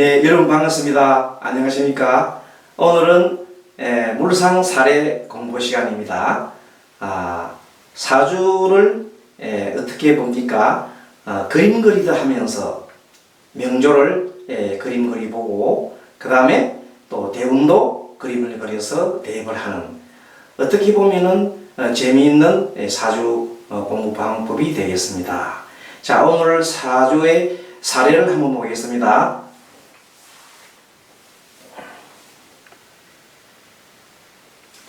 네, 여러분 반갑습니다. 안녕하십니까? 오늘은 에, 물상 사례 공부 시간입니다. 아, 사주를 에, 어떻게 봅니까? 아, 그림 그리듯 하면서 명조를 에, 그림 그리보고 그 다음에 또 대운도 그림을 그려서 대입을 하는 어떻게 보면은 어, 재미있는 에, 사주 어, 공부 방법이 되겠습니다. 자, 오늘 사주의 사례를 한번 보겠습니다.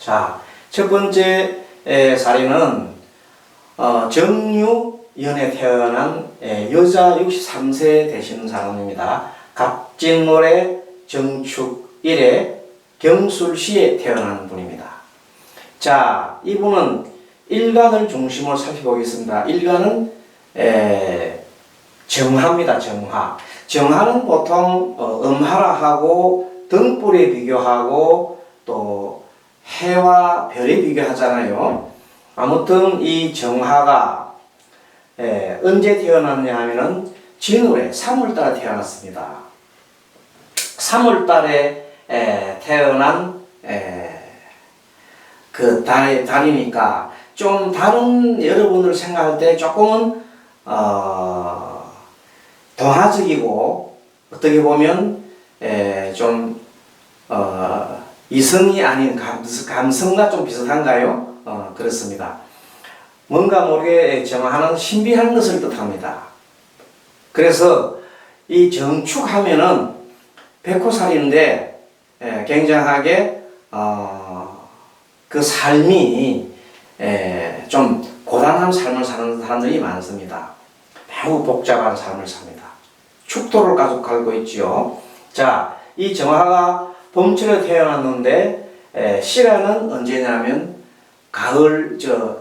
자, 첫 번째 에, 사례는 어, 정유연에 태어난 에, 여자 63세 되시는 사람입니다. 갑진월에 정축일에 경술시에 태어난 분입니다. 자, 이분은 일간을 중심으로 살펴보겠습니다. 일간은 에, 정화입니다. 정화. 정화는 보통 어, 음하라 하고 등불에 비교하고 또 해와 별에 비교하잖아요. 아무튼 이 정화가 에, 언제 태어났냐 하면은 진월에 3월달에 태어났습니다. 3월달에 태어난 에, 그 달, 달이니까 좀 다른 여러분들 생각할 때 조금은 어, 동화적이고 어떻게 보면 에, 좀 어, 이성이 아닌 감, 감성과 좀 비슷한가요? 어, 그렇습니다. 뭔가 모르게 정하는 신비한 것을 뜻합니다. 그래서 이 정축하면은 백호살인데 에, 굉장하게 어, 그 삶이 에, 좀 고단한 삶을 사는 사람들이 많습니다. 매우 복잡한 삶을 삽니다. 축도를 가지고 갈고 있지요. 자, 이 정화가 봄철에 태어났는데 에, 시간은 언제냐면 가을 저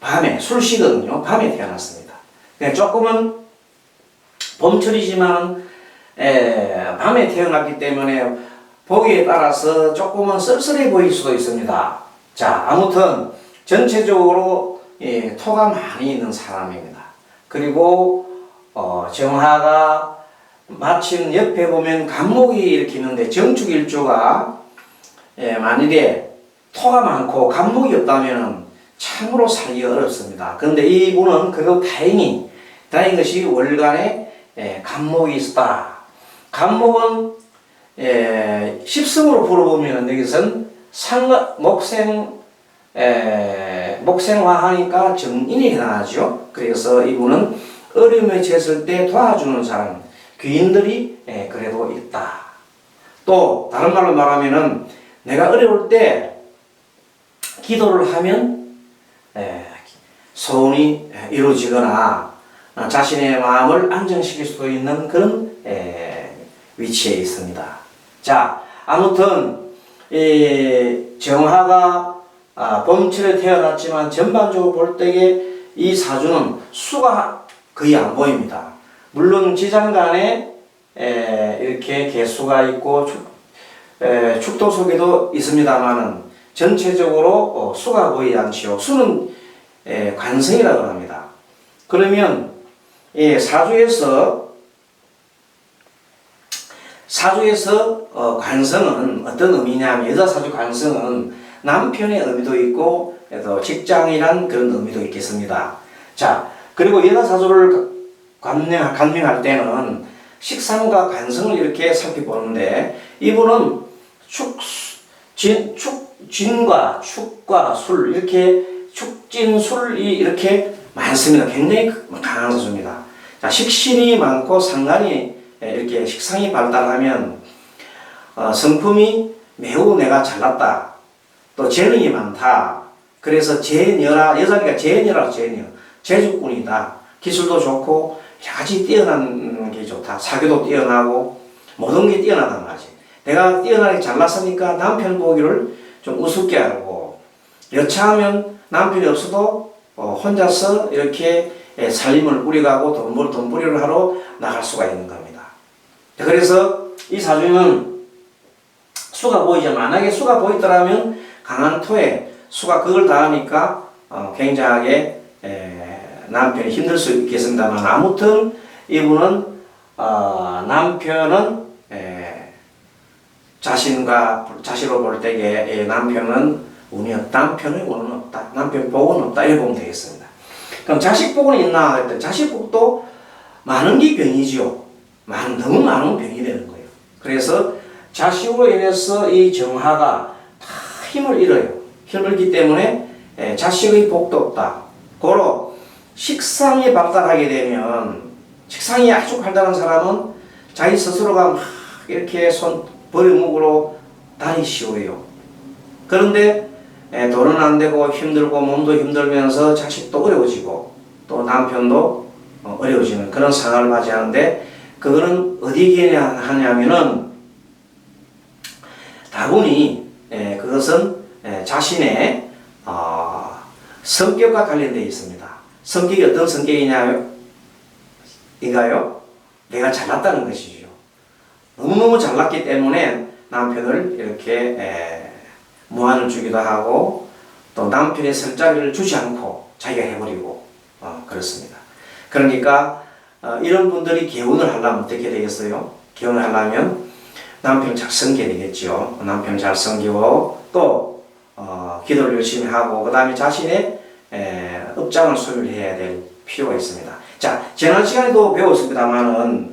밤에 술시거든요. 밤에 태어났습니다. 그냥 조금은 봄철이지만 에, 밤에 태어났기 때문에 보기에 따라서 조금은 쓸쓸해 보일 수도 있습니다. 자, 아무튼 전체적으로 예, 토가 많이 있는 사람입니다. 그리고 어, 정화가 마침 옆에 보면 간목이 이렇게 있는데 정축일주가 예, 만일에 토가 많고 간목이 없다면 참으로 살기가 어렵습니다. 그런데 이분은 그래도 다행히 다행인 것이 월간에 예, 간목이 있다. 간목은 예, 십성으로 풀어보면 여기서는 상 목생 에, 목생화하니까 정인이 해당하죠. 그래서 이분은 어려움에 처했을 때 도와주는 사람, 귀인들이 에, 그래도 있다. 또 다른 말로 말하면은 내가 어려울 때 기도를 하면 에, 소원이 에, 이루어지거나 어, 자신의 마음을 안정시킬 수도 있는 그런 에, 위치에 있습니다. 자, 아무튼 이 정화가 아, 봄철에 태어났지만 전반적으로 볼 때에 이 사주는 수가 거의 안 보입니다. 물론 지장 간에 에, 이렇게 개수가 있고 축, 에, 축도 속에도 있습니다만은 전체적으로 어, 수가 보이지 않지요. 수는 에, 관성이라고 합니다. 그러면 이 사주에서 사주에서 어, 관성은 어떤 의미냐면 여자 사주 관성은 남편의 의미도 있고 또 직장이란 그런 의미도 있겠습니다. 자 그리고 여자 사주를 관명, 관명할 때는 식상과 관성을 이렇게 살펴보는데 이분은 축, 진, 축, 진과 축과 술 이렇게 축진술이 이렇게 많습니다. 굉장히 강한 사주입니다. 자 식신이 많고 상관이 이렇게 식상이 발달하면 어, 성품이 매우 내가 잘났다. 또 재능이 많다. 그래서 재녀라 여자니까 재녀라 재녀 재주꾼이다. 기술도 좋고 가지 뛰어난 게 좋다. 사교도 뛰어나고 모든 게 뛰어나단 말이지. 내가 뛰어나게 잘났으니까 남편 보기를 좀 우습게 하고 여차하면 남편이 없어도 어, 혼자서 이렇게 살림을 꾸려가고 돈벌 돈벌이를 하러 나갈 수가 있는 겁니다. 그래서 이 사주는 수가 보이지 만약에 수가 보이더라면 강한 토에 수가 그걸 다 하니까 어, 굉장하게 에, 남편이 힘들 수 있겠습니다만 아무튼 이분은 어, 남편은 에, 자신과 자식을 볼 때에 예, 남편은 운이 없다. 남편의 운은 없다. 남편 복은 없다. 이렇게 보면 되겠습니다. 그럼 자식 복은 있나 할때 자식 복도 많은 게 병이지요. 많은 너무 많은 병이 되는 거예요. 그래서 자식으로 인해서 이 정화가 다 힘을 잃어요. 힘을 잃기 때문에 예, 자식의 복도 없다. 고로 식상이 발달하게 되면 식상이 아주 발달한 사람은 자기 스스로가 막 이렇게 손 버리목으로 다니 쉬워요. 그런데 예, 돈은 안 되고 힘들고 몸도 힘들면서 자식도 어려워지고 또 남편도 어, 어려워지는 그런 상황을 맞이하는데 그거는 어디에 하냐면은 다분히 예, 그것은 예, 자신의 어, 성격과 관련되어 있습니다. 성격이 어떤 성격이냐요? 이가요? 내가 잘났다는 것이죠. 너무너무 잘났기 때문에 남편을 이렇게 에, 무한을 주기도 하고 또 남편의 설 자리를 주지 않고 자기가 해버리고 어, 그렇습니다. 그러니까 어, 이런 분들이 개운을 하려면 어떻게 되겠어요? 개운을 하려면 남편을 잘 섬겨야 되겠죠. 남편 잘 섬기고 또 어, 기도를 열심히 하고 그 다음에 자신의 에, 업장을 소유해야 될 필요가 있습니다. 자, 지난 시간에도 배웠습니다만은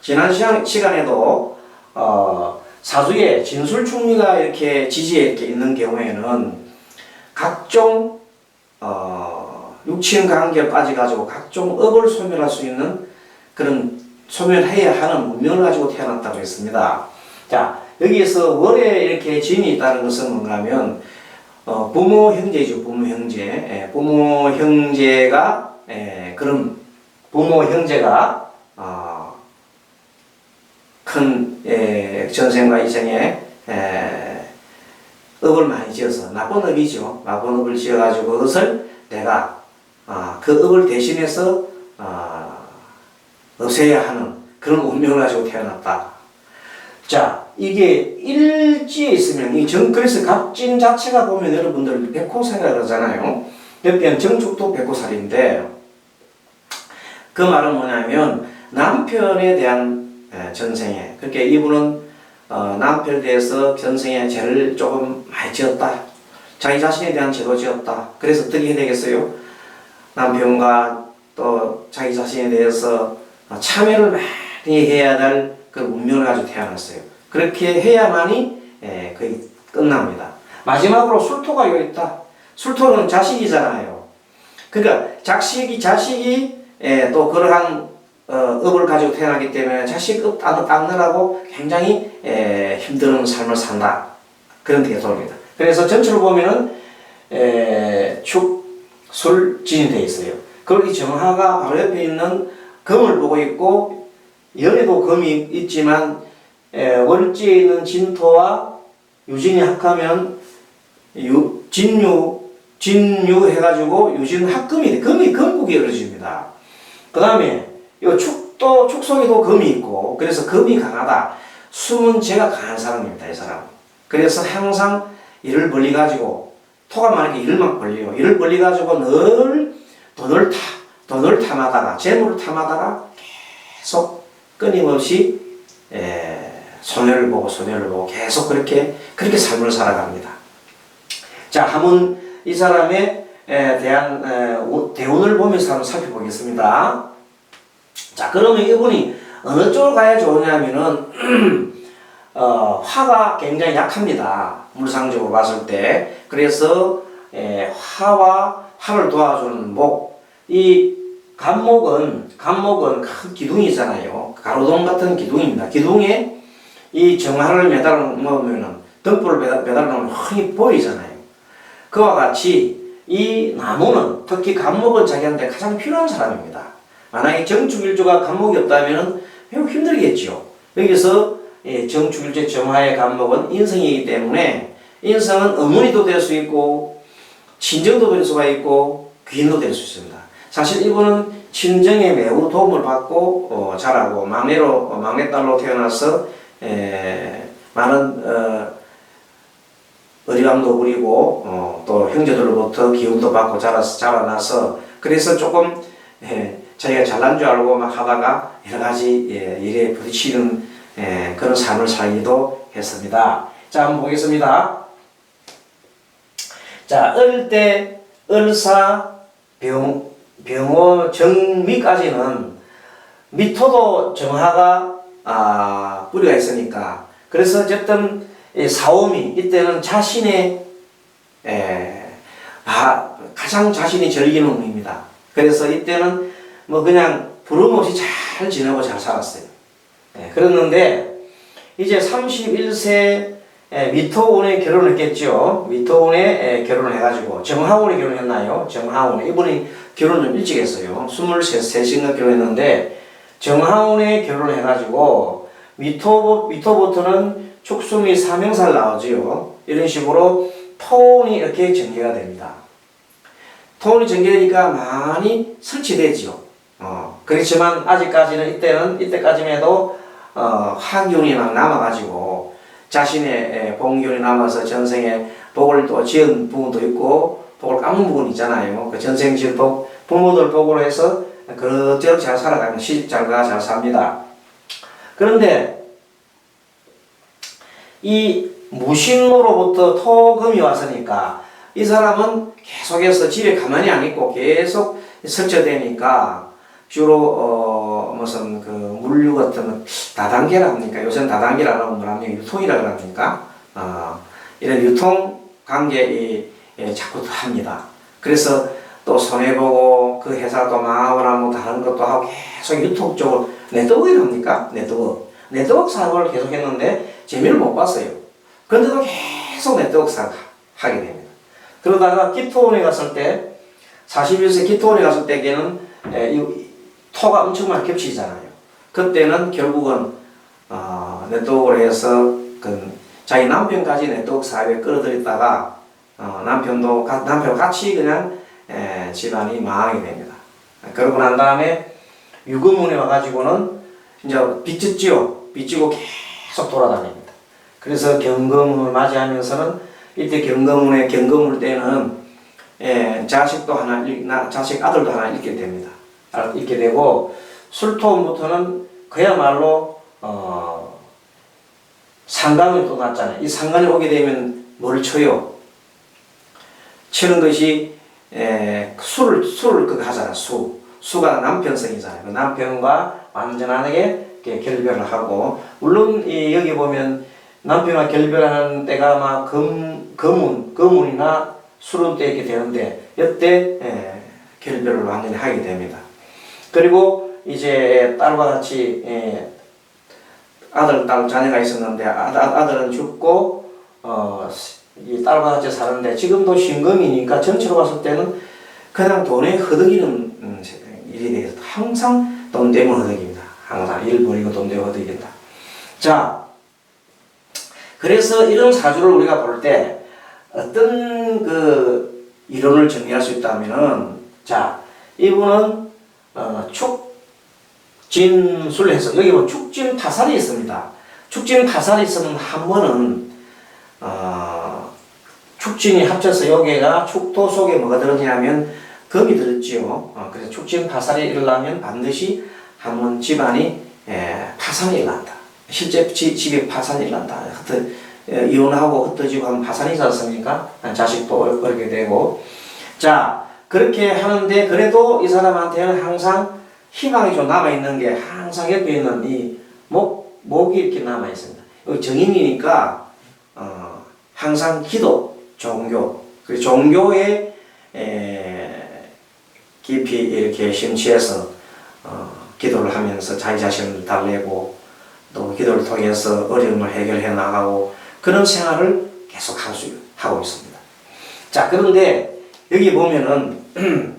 지난 시간, 시간에도 어, 사주에 진술 충리가 이렇게 지지에 이렇게 있는 경우에는 각종 어, 육친 관계에 빠져가지고 각종 업을 소멸할 수 있는 그런 소멸해야 하는 운명을 가지고 태어났다고 했습니다. 자, 여기에서 월에 이렇게 진이 있다는 것은 뭔가 하면 어, 부모 형제죠, 부모 형제. 예, 부모 형제가 예, 그런 부모 형제가 어, 큰 예, 전생과 이생에 예, 업을 많이 지어서 나쁜 업이죠. 나쁜 업을 지어가지고 그것을 내가 아, 그 업을 대신해서 아, 없애야 하는 그런 운명을 가지고 태어났다. 자, 이게 일지에 있으면 이 정, 그래서 갑진 자체가 보면 여러분들 백호살이라 그러잖아요. 옆에는 정축도 백호살인데 그 말은 뭐냐면 남편에 대한 에, 전생에 그렇게 이분은 어, 남편에 대해서 전생에 죄를 조금 많이 지었다. 자기 자신에 대한 죄도 지었다. 그래서 어떻게 해야 되겠어요? 남편과 또 자기 자신에 대해서 참여를 많이 해야 될 그 운명을 가지고 태어났어요. 그렇게 해야만이 예, 거의 끝납니다. 마지막으로 술토가 여기 있다. 술토는 자식이잖아요. 그러니까 자식이 자식이 예, 또 그러한 어, 업을 가지고 태어나기 때문에 자식 업 닦- 닦느라고 굉장히 예, 힘든 삶을 산다. 그런 계속입니다. 그래서 전체로 보면은 에, 축, 술, 진이 되어 있어요. 이 정화가 바로 옆에 있는 금을 보고 있고 열에도 금이 있지만 에, 월지에 있는 진토와 유진이 합하면 유, 진유, 진유 해가지고 유진 합금이 돼. 금이 금국이 이루어집니다. 그 다음에 이 축도, 축 속에도 금이 있고 그래서 금이 강하다. 숨은 죄가 강한 사람입니다. 이 사람. 그래서 항상 일을 벌리 가지고 토가 많으니까 일을 막 벌려요. 일을 벌리 가지고 늘 돈을 타 돈을 탐하다가 재물을 탐하다가 계속 끊임없이 에, 손해를 보고 손해를 보고 계속 그렇게 그렇게 삶을 살아갑니다. 자, 한번 이 사람에 에, 대한 대운을 보면서 한번 살펴보겠습니다. 자, 그러면 이분이 어느 쪽으로 가야 좋으냐면은 어, 화가 굉장히 약합니다. 물상적으로 봤을 때. 그래서 에, 화와 화를 도와주는 목. 이 간목은 간목은 큰 기둥이 있잖아요. 가로등 같은 기둥입니다. 기둥에 이 정화를 매달아 놓으면은 등불을 매달- 매달아 놓으면 흔히 보이잖아요. 그와 같이 이 나무는 특히 간목은 자기한테 가장 필요한 사람입니다. 만약에 정축일조가 간목이 없다면 매우 힘들겠죠. 여기서 예, 정축일제 정화의 간목은 인성이기 때문에 인성은 어머니도 될 수 있고 친정도 될 수가 있고 귀인도 될 수 있습니다. 사실 이분은 친정에 매우 도움을 받고 어, 자라고 막내로 어, 막내딸로 태어나서 에, 많은 어, 어리광도 부리고 어, 또 형제들로부터 기운도 받고 자라서 자라나서 그래서 조금 예, 자기가 잘난 줄 알고 막 하다가 여러 가지 예, 일에 부딪히는 예, 그런 삶을 살기도 했습니다. 자, 한번 보겠습니다. 자, 때 을사 병, 병호 정미까지는 미토도 정화가 아, 뿌리가 있으니까 그래서 어쨌든 이 사오미 이때는 자신의 에, 아, 가장 자신이 즐기는 운입니다. 그래서 이때는 뭐 그냥 부름 없이 잘 지내고 잘 살았어요. 예, 그랬는데 이제 31세 미토운에 결혼했겠죠. 미토운에 결혼을 해가지고 정하운에 결혼했나요? 정하운에 이분이 결혼 좀 일찍 했어요. 23세인가 결혼했는데 정하운에 결혼을 해가지고 미토 미토부터는 축수미 사명살 나오지요. 이런 식으로 토운이 이렇게 전개가 됩니다. 토운이 전개되니까 많이 설치되지요. 어, 그렇지만 아직까지는 이때는 이때까지만 해도 어, 화기운이 막 남아가지고 자신의 봉기운이 남아서 전생에 복을 또 지은 부분도 있고 복을 깎는 부분이 있잖아요. 그 전생 지은 복 부모들 복으로 해서 그럭저럭 잘 살아가면 시집 잘 가 잘 삽니다. 그런데 이 무신으로부터 토금이 왔으니까 이 사람은 계속해서 집에 가만히 안 있고 계속 설치되니까 주로 어 무슨 그 물류 같은 다단계라 합니까? 요새는 다단계라고 뭐랍니까? 유통이라 그럽니까? 어 이런 유통 관계 에 자꾸 합니다. 그래서 또 손해보고 그 회사도 망하거나 뭐 다른 것도 하고 계속 유통 쪽으로 네트워크를 합니까? 네트워크. 네트워크 사업을 계속 했는데 재미를 못 봤어요. 그런데도 계속 네트워크 사업 하게 됩니다. 그러다가 기토원에 갔을 때 41세 기토원에 갔을 때에는 토가 엄청 많이 겹치잖아요. 그때는 결국은 어, 네트워크를 해서 그 자기 남편까지 네트워크 사업에 끌어들였다가 어, 남편도 남편 같이 그냥 에, 집안이 망하게 됩니다. 그러고 난 다음에 유금문에 와가지고는 이제 빚졌지요. 빚지고 계속 돌아다닙니다. 그래서 경금을 맞이하면서는 이때 경금문에 경금을 때는 에, 자식도 하나 나, 자식 아들도 하나 잃게 됩니다. 잃게 되고 술토부터는 그야말로 어, 상관이 또 났잖아요. 이 상관이 오게 되면 뭘 쳐요? 치는 것이 에, 술을 술을 그 하잖아 수 수가 남편성이잖아요. 그 남편과 완전하게 결별을 하고 물론 이 여기 보면 남편과 결별하는 때가 아마 금 금운 금운이나 술은 때 이렇게 되는데 이때 에, 결별을 완전히 하게 됩니다. 그리고 이제 딸과 같이 에, 아들 딸 자녀가 있었는데 아, 아들은 죽고 어, 이 같이 사는데 지금도 신금이니까 전체로 봤을 때는 그냥 돈에 허덕이는 음, 일이 되어서 항상 돈 때문에 허덕입니다. 항상 일 버리고 돈 때문에 허덕인다. 자, 그래서 이런 사주를 우리가 볼 때 어떤 그 이론을 정리할 수 있다면은 자, 이분은 어, 축진술 해서 여기 보면 축진 타살이 있습니다. 축진 타살이 있으면 한 번은 어, 축진이 합쳐서 여기가 축토 속에 뭐가 들었냐면 금이 들었지요. 어, 그래서 축진 파살이 일어나면 반드시 한번 집안이 에, 파산이 일어난다. 실제 지, 집에 파산이 일어난다. 하여튼 에, 이혼하고 흩어지고 하면 파산이 있지 않습니까? 자식도 얻게 되고 자 그렇게 하는데 그래도 이 사람한테는 항상 희망이 좀 남아있는 게 항상 옆에 있는 이 목, 목이 이렇게 남아있습니다. 정인이니까 어, 항상 기도, 종교, 그 종교에 에, 깊이 이렇게 심취해서 어, 기도를 하면서 자기 자신을 달래고 또 기도를 통해서 어려움을 해결해 나가고 그런 생활을 계속 하고 있습니다. 자 그런데 여기 보면은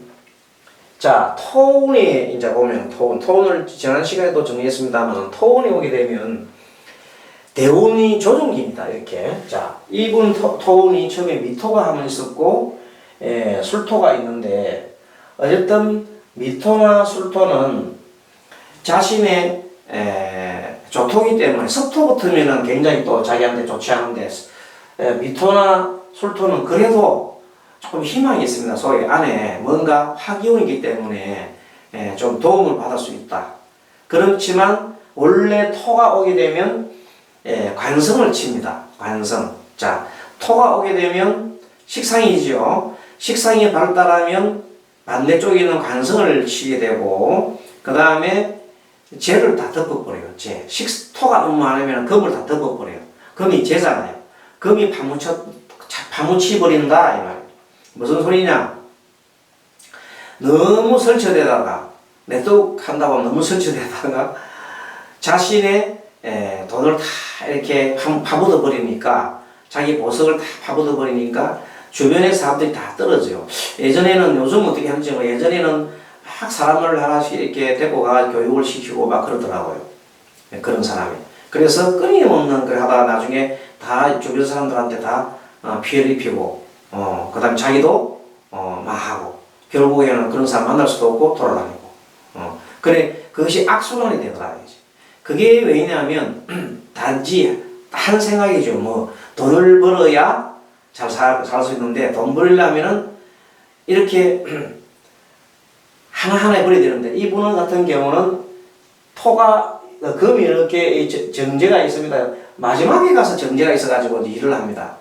자 토운이 이제 보면 토운 토운을 지난 시간에도 정리했습니다만 토운이 오게 되면 대운이 조종기입니다. 이렇게. 자, 이분 토, 토운이 처음에 미토가 한번 있었고, 에, 술토가 있는데, 어쨌든 미토나 술토는 자신의 에, 조토기 때문에 섭토 붙으면은 굉장히 또 자기한테 좋지 않은데, 에, 미토나 술토는 그래도 조금 희망이 있습니다. 소위 안에 뭔가 화기운이기 때문에 에, 좀 도움을 받을 수 있다. 그렇지만 원래 토가 오게 되면 예, 관성을 칩니다. 관성. 자, 토가 오게 되면 식상이죠. 식상이 발달하면 반대쪽에 있는 관성을 치게 되고 그 다음에 재를 다 덮어버려요. 재. 식, 토가 너무 많으면 금을 다 덮어버려요. 금이 재잖아요. 금이 파묻혀, 차- 파묻혀버린다. 이 말이에요. 무슨 소리냐? 너무 설치되다가, 내똑 한다고 하면 너무 설치되다가 자신의 에, 돈을 다 이렇게 파- 파묻어 버리니까 자기 보석을 다 파묻어 버리니까 주변의 사람들이 다 떨어져요. 예전에는 요즘 어떻게 하는지 뭐 예전에는 막 사람을 하나씩 이렇게 데리고 가 교육을 시키고 막 그러더라고요. 예, 그런 사람이. 그래서 끊임없는 걸 하다가 나중에 다 주변 사람들한테 다 어, 피해를 입히고, 어, 그 다음에 자기도 어, 망하고, 결국에는 그런 사람 만날 수도 없고 돌아다니고. 어, 그래, 그것이 악순환이 되더라. 이제. 그게 왜냐하면 단지 한 생각이죠. 뭐 돈을 벌어야 잘 살 수 있는데 돈 벌려면은 이렇게 하나하나 버려야 되는데 이분 같은 경우는 토가 어, 금이 이렇게 정제가 있습니다. 마지막에 가서 정제가 있어가지고 일을 합니다.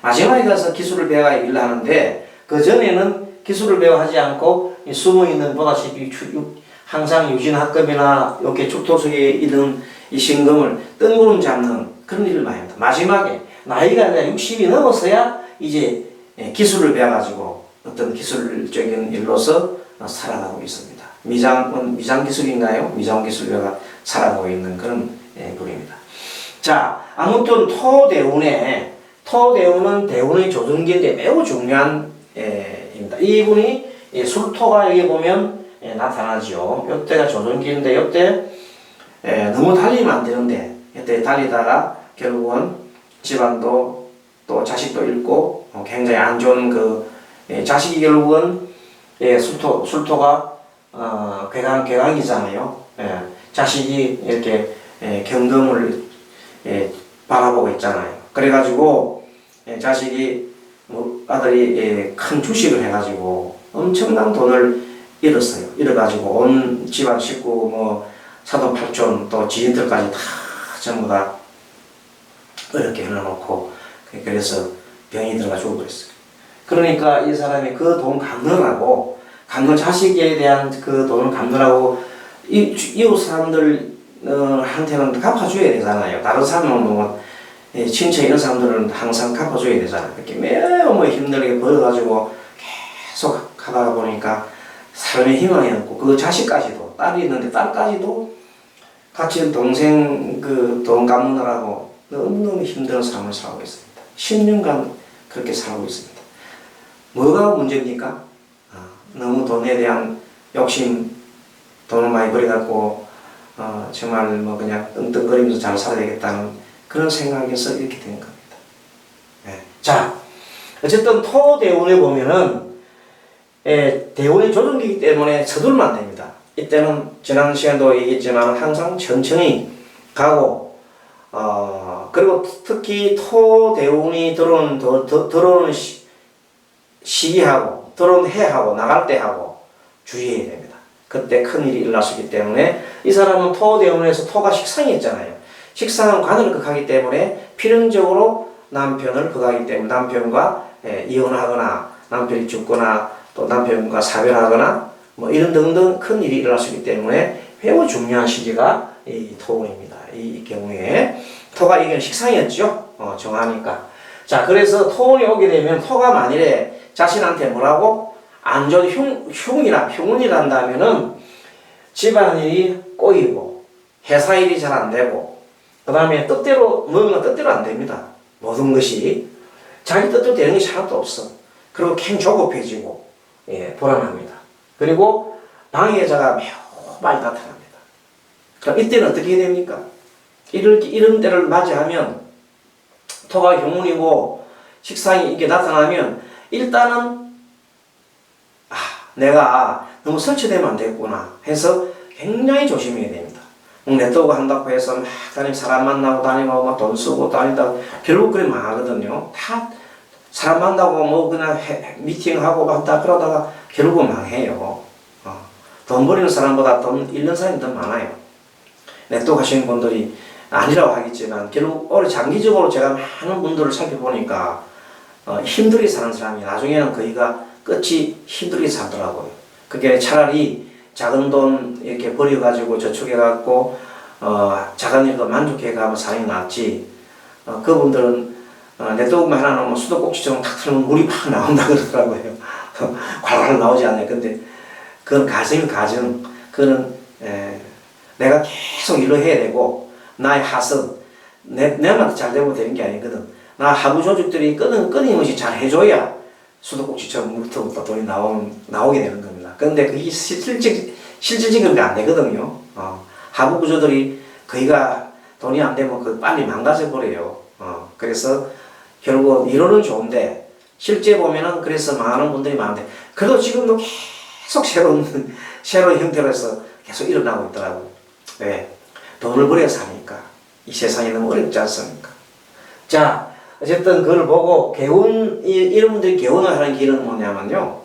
마지막에 가서 기술을 배워야 일을 하는데 그 전에는 기술을 배워 하지 않고 이 숨어 있는 보다시피 항상 유진학급이나 이렇게 축토 속에 있는 이 신금을 뜬구름 잡는 그런 일을 많이 합니다. 마지막에 나이가 이제 60이 넘어서야 이제 예, 기술을 배워가지고 어떤 기술적인 일로서 어, 살아가고 있습니다. 미장은 미장 기술인가요? 미장 기술가 살아가고 있는 그런 예, 분입니다. 자, 아무튼 토대운에 토대운은 대운의 조정기인데 매우 중요한 예, 입니다. 이분이 예, 술토가 여기 보면 예, 나타나죠. 이때가 조정기인데 이때 예, 너무 달리면 안 되는데 이때 달리다가 결국은 집안도 또 자식도 잃고 어, 굉장히 안 좋은 그 예, 자식이 결국은 예, 술토 술토가 어, 괴강 괴강이잖아요. 예, 자식이 이렇게 예, 경금을 예, 바라보고 있잖아요. 그래가지고 예, 자식이 뭐 아들이 예, 큰 주식을 해가지고 엄청난 돈을 잃었어요. 잃어가지고 온 집안 식구 뭐 사돈 팔촌 또 지인들까지 다 전부 다 어렵게 해놓고 그래서 병이 들어가 죽어버렸어요. 그러니까 이 사람이 그 돈 갚느라고 갚는 자식에 대한 그 돈을 갚느라고 이 주- 이웃 사람들 어, 한테는 갚아줘야 되잖아요. 다른 사람은 뭐 예, 친척 이런 사람들은 항상 갚아줘야 되잖아요. 이렇게 매우 뭐 힘들게 벌어가지고 계속 하다가 보니까 삶의 희망이 없고 그 자식까지도 딸이 있는데 딸까지도 같이 동생 그 돈 갚느라고 너무너무 힘든 삶을 살고 있습니다. 10년간 그렇게 살고 있습니다. 뭐가 문제입니까? 아, 너무 돈에 대한 욕심, 돈을 많이 벌여갖고 어, 정말 뭐 그냥 떵떵거리면서 잘 살아야 되겠다는 그런 생각에서 이렇게 된 겁니다. 네. 자, 어쨌든 토대운에 보면은 예, 대운이 조정기이기 때문에 서둘면 안 됩니다. 이때는 지난 시간도 얘기했지만 항상 천천히 가고 어 그리고 특히 토 대운이 들어오는 더, 더, 들어오는 시, 시기하고 들어오는 해하고 나갈 때하고 주의해야 됩니다. 그때 큰 일이 있기 때문에 이 사람은 토 대운에서 토가 식상이 있잖아요. 식상은 관을 극하기 때문에 필연적으로 남편을 극하기 때문에 남편과 예, 이혼하거나 남편이 죽거나 또 남편과 사별하거나 뭐 이런 등등 큰 일이 일어날 수 있기 때문에 매우 중요한 시기가 이 토운입니다. 이 경우에 토가 이게 식상이었죠. 어, 정하니까. 자, 그래서 토운이 오게 되면 토가 만일에 자신한테 뭐라고 안 좋은 흉, 흉이라 흉운이란다면은 집안일이 꼬이고 회사 일이 잘 안 되고 그 다음에 뜻대로 먹으면 뜻대로 안 됩니다. 모든 것이 자기 뜻대로 되는 것이 하나도 없어. 그리고 캥 조급해지고 예, 불안합니다. 그리고 방해자가 매우 많이 나타납니다. 그럼 이때는 어떻게 해야 됩니까? 이럴, 이런 때를 맞이하면 토가 경운이고 식상이 이렇게 나타나면 일단은 아 내가 너무 설치되면 안 되겠구나 해서 굉장히 조심해야 됩니다. 넷도고 한다고 해서 막 다니면 사람 만나고 다니고 막 돈 쓰고 다니다 결국 그래 망하거든요. 다 사람 만나고 뭐 그냥 해- 미팅하고 한다 그러다가 결국은 망해요. 어. 돈 버리는 사람보다 돈 잃는 사람이 더 많아요. 냅둬 가시는 분들이 아니라고 하겠지만 결국 오래 장기적으로 제가 많은 분들을 살펴보니까 어, 힘들게 사는 사람이 나중에는 거의가 끝이 힘들게 살더라고요. 그게 차라리 작은 돈 이렇게 버려가지고 저축해갖고 어, 작은 일도 만족해가면 사는 게 낫지. 어, 그분들은 어, 냅두고만 하나 놓으면 수도꼭지처럼 탁 틀면 물이 팍 나온다 그러더라고요. 괄괄 나오지 않아요. 근데 그건 가정이 가정. 그거는 에, 내가 계속 일을 해야 되고 나의 하선 내, 내만 잘 되면 되는 게 아니거든. 나 하부 조직들이 끊임, 끊임없이 잘 해줘야 수도꼭지처럼 물부터 돈이 나오, 나오게 되는 겁니다. 그런데 그게 실질적, 실질적인 게안 되거든요. 어, 하부 구조들이 거기가 돈이 안 되면 그 빨리 망가져 버려요. 어, 그래서 결국 이론은 좋은데 실제 보면은 그래서 많은 분들이 많은데 그래도 지금도 계속 새로운 새로운 형태로 해서 계속 일어나고 있더라고요. 왜? 돈을 벌여 사니까 이 세상이 너무 어렵지 않습니까? 자, 어쨌든 그걸 보고 개운 이, 이런 분들이 개운을 하는 길은 뭐냐면요.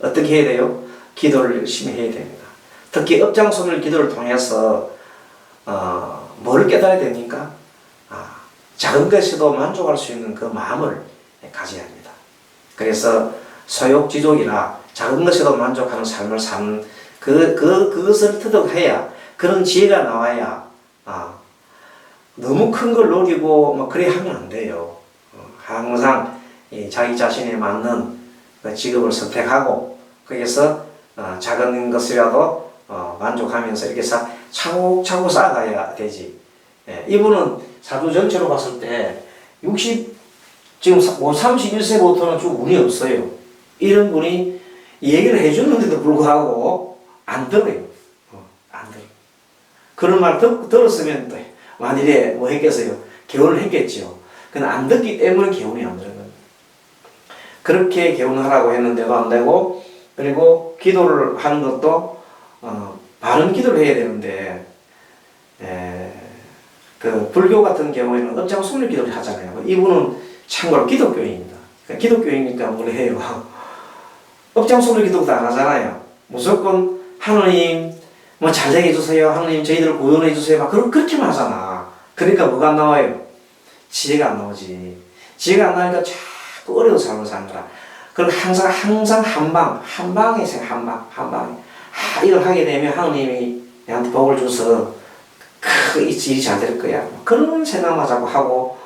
어떻게 해야 돼요? 기도를 열심히 해야 됩니다. 특히 업장손을 기도를 통해서 어, 뭘 깨달아야 됩니까? 아, 작은 것에도 만족할 수 있는 그 마음을 가져야 합니다. 그래서 소욕지족이나 작은 것에도 만족하는 삶을 사는 그, 그, 그것을 터득해야 그런 지혜가 나와야 아, 너무 큰 걸 노리고 뭐 그래 하면 안 돼요. 어, 항상 이 자기 자신에 맞는 그 직업을 선택하고 거기서 어, 작은 것이라도 어, 만족하면서 이렇게 사, 차곡차곡 쌓아가야 되지. 예, 이분은 사주 전체로 봤을 때 60, 지금 사- 뭐 31세부터는 좀 운이 없어요. 이런 분이 얘기를 해줬는데도 불구하고 안 들어요. 어, 안 들어요. 그런 말 듣, 들었으면 또 만일에 뭐 했겠어요? 개운을 했겠죠. 근데 안 듣기 때문에 개운이 안 되는. 그렇게 개운하라고 했는데도 안 되고, 그리고 기도를 하는 것도, 어, 바른 기도를 해야 되는데, 에, 그, 불교 같은 경우에는 업장 속립 기도를 하잖아요. 이분은 참고로 기독교인입니다. 그러니까 기독교인이니까 뭘 해요? 업장 속립 기도도 안 하잖아요. 무조건 하나님, 뭐 잘 되게 해주세요. 하나님 저희들을 구원해 주세요. 막 그렇, 그렇게만 하잖아. 그러니까 뭐가 안 나와요? 지혜가 안 나오지. 지혜가 안 나니까 자꾸 어려운 삶을 사는 거라. 그리고 항상, 항상 한 방, 한 방에 생각, 한 방, 한 방에. 아, 이걸 하게 되면 하나님이 내한테 복을 줘서 크, 이 일이 잘 될 거야. 그런 생각만 자꾸 하고,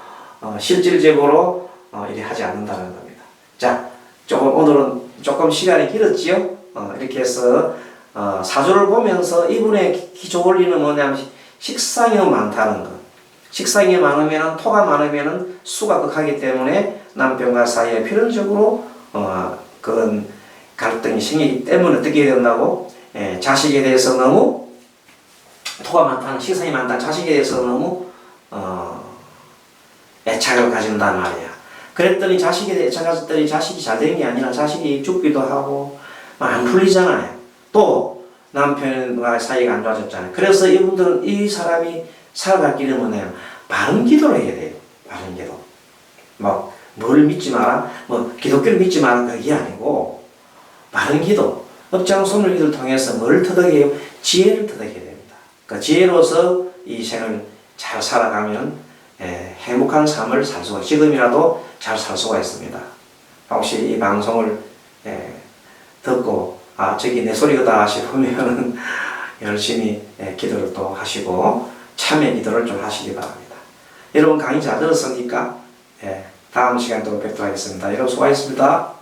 어, 실질적으로, 어, 일이 하지 않는다는 겁니다. 자, 조금, 오늘은 조금 시간이 길었지요? 어, 이렇게 해서, 어, 사주를 보면서 이분의 기초 원리는 뭐냐면 식상이 많다는 거. 식상이 많으면 토가 많으면 수가 극하기 때문에 남편과 사이에 필연적으로 어, 그런 갈등이 생기기 때문에 어떻게 된다고? 예, 자식에 대해서 너무 토가 많다는 식상이 많다는 자식에 대해서 너무 어, 애착을 가진단 말이야. 그랬더니 자식에 대해 애착 가졌더니 자식이 잘 되는 게 아니라 자식이 죽기도 하고 막안 풀리잖아요. 또 남편과 사이가 안 좋아졌잖아요. 그래서 이분들은 이 사람이 살아갈 길은 뭐냐면 바른 기도를 해야 돼요. 바른 기도. 뭐, 뭘 믿지 마라? 뭐, 기독교를 믿지 마라? 그게 아니고, 바른 기도. 업장손을 기도를 통해서 뭘 터득해요? 지혜를 터득해야 됩니다. 그 지혜로서 이 생을 잘 살아가면 예, 행복한 삶을 살 수가, 지금이라도 잘 살 수가 있습니다. 혹시 이 방송을 예, 듣고 아 저기 내 소리가 싶으면 열심히 예, 기도를 또 하시고 참여 기도를 좀 하시기 바랍니다. 여러분 강의 잘 들었습니까? 예, 다음 시간에 또 뵙도록 하겠습니다. 여러분 수고하셨습니다.